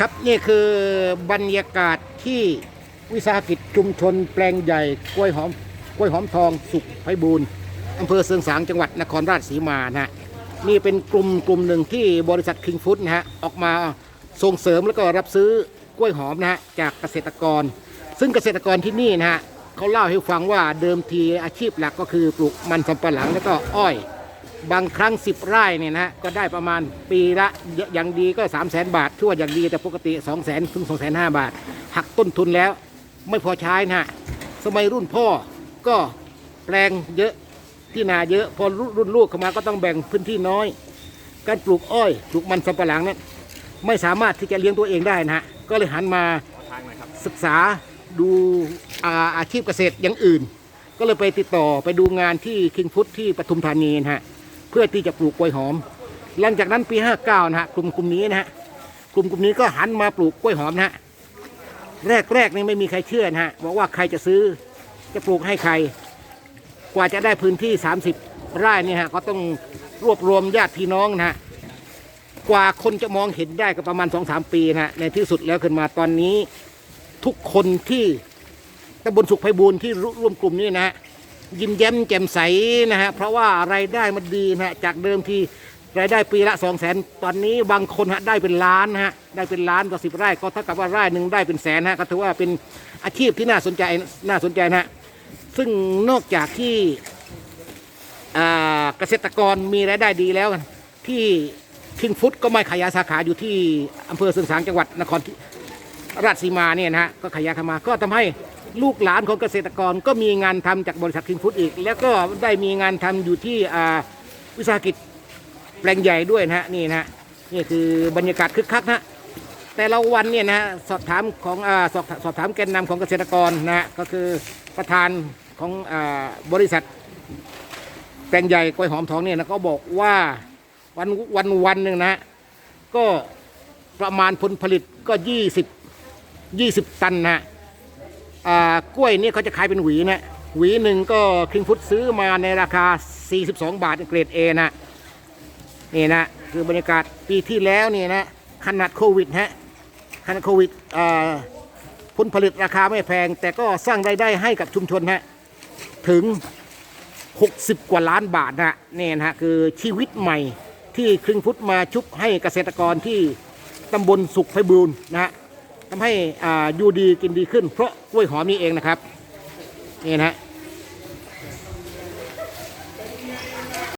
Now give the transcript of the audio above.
ครับนี่คือบรรยากาศที่วิสาหกิจชุมชนแปลงใหญ่กล้วยหอมกล้วยหอมทองสุขไพบูลย์อำเภอเสืองสางจังหวัดนครราชสีมานะฮะนี่เป็นกลุ่มกลุ่มหนึ่งที่บริษัทคิงฟู้ดนะฮะออกมาส่งเสริมแล้วก็รับซื้อกล้วยหอมนะฮะจากเกษตรกร ซึ่งเกษตรกรที่นี่นะฮะเขาเล่าให้ฟังว่าเดิมทีอาชีพหลักก็คือปลูกมันสำปะหลังแล้วก็อ้อย บางครั้ง 10 ไร่เนี่ยนะฮะก็ได้ประมาณปีละอย่างดีก็ 3 0 0แสนบาท ชั่วอย่างดีแต่ปกติ 2 0 0แสนถึง2 5 0 0 0 บาท หักต้นทุนแล้วไม่พอใช้นะฮะสมัยรุ่นพ่อก็แปลงเยอะที่นาเยอะ พอรุ่นลูกเข้ามาก็ต้องแบ่งพื้นที่น้อย การปลูกอ้อยปลูกมันสำปะหลังนั้นไม่สามารถที่จะเลี้ยงตัวเองได้นะฮะก็เลยหันมาศึกษาดูอาอาชีพเกษตรอย่างอื่น ก็เลยไปติดต่อไปดูงานที่คิงฟุตที่ปทุมธานีนะฮะ เพื่อที่จะปลูกกล้วยหอม หลังจากนั้นปี 59 นะฮะกลุ่มกลุ่มนี้นะฮะกลุ่มกลุ่มนี้ก็หันมาปลูกกล้วยหอมนะฮะแรกแรกนี่ไม่มีใครเชื่อนะฮะบอกว่าใครจะซื้อจะปลูกให้ใคร กว่าจะได้พื้นที่ 30 ไร่นี่ฮะก็ต้องรวบรวมญาติพี่น้องนะฮะกว่าคนจะมองเห็นได้ก็ประมาณ2-3ปีนะฮะในที่สุดแล้วขึ้นมาตอนนี้ทุกคนที่ตำบลสุขไพบูลย์ที่ร่วมกลุ่มนี้นะฮะ ยิ้มแย้มแจ่มใสนะฮะเพราะว่ารายได้มันดีนะฮะจากเดิมทีรายได้ปีละ2 0 0แสนตอนนี้บางคนฮะได้เป็นล้านนะฮะได้เป็นล้านต่อสิบไร่ก็เท่ากับว่าไร่หนึ่งได้เป็นแสนนะฮะก็ถือว่าเป็นอาชีพที่น่าสนใจน่าสนใจนะฮะซึ่งนอกจากที่เกษตรกรมีรายได้ดีแล้วที่คิงฟุตก็ไม่ขยายสาขาอยู่ที่อำเภอเสืองสางจังหวัดนครราชสีมาเนี่ยนะฮะก็ขยายเข้ามาก็ทำให้ ลูกหลานของเกษตรกรก็มีงานทำจากบริษัทคิงฟุตอีก แล้วก็ได้มีงานทำอยู่ที่อ่าวิสาหกิจแปลงใหญ่ด้วยนะฮะนี่นะฮะนี่คือบรรยากาศคึกคักนะแต่ละวันเนี่ยนะฮะสอบถามของอาสอบสอบถามแกนนำของเกษตรกรนะฮะก็คือประธานของอาบริษัทแปลงใหญ่กล้วยหอมทองเนี่ยนะก็บอกว่าวันวันวันหนึ่งนะก็ประมาณผลผลิตก็ยี่สิบยี่สิบตันนะฮะ กล้วยนี่เขาจะขายเป็นหวีนะหวีหนึ่งก็คิงฟุตซื้อมาในราคา 42 บาทเกรด A นะนี่นะคือบรรยากาศปีที่แล้วนี่นะขนาดโควิดฮะขนาดโควิดอ่าผลผลิตราคาไม่แพง แต่ก็สร้างรายได้ให้กับชุมชนฮะถึง 60 กว่าล้านบาทนะนี่นะฮะคือชีวิตใหม่ที่ครึ่งฟุตมาชุบให้เกษตรกรที่ตำบลสุขไพบูรณ์นะฮะ ทำให้อ่าอยู่ดีกินดีขึ้น เพราะกล้วยหอมนี่เองนะครับนี่นะฮะ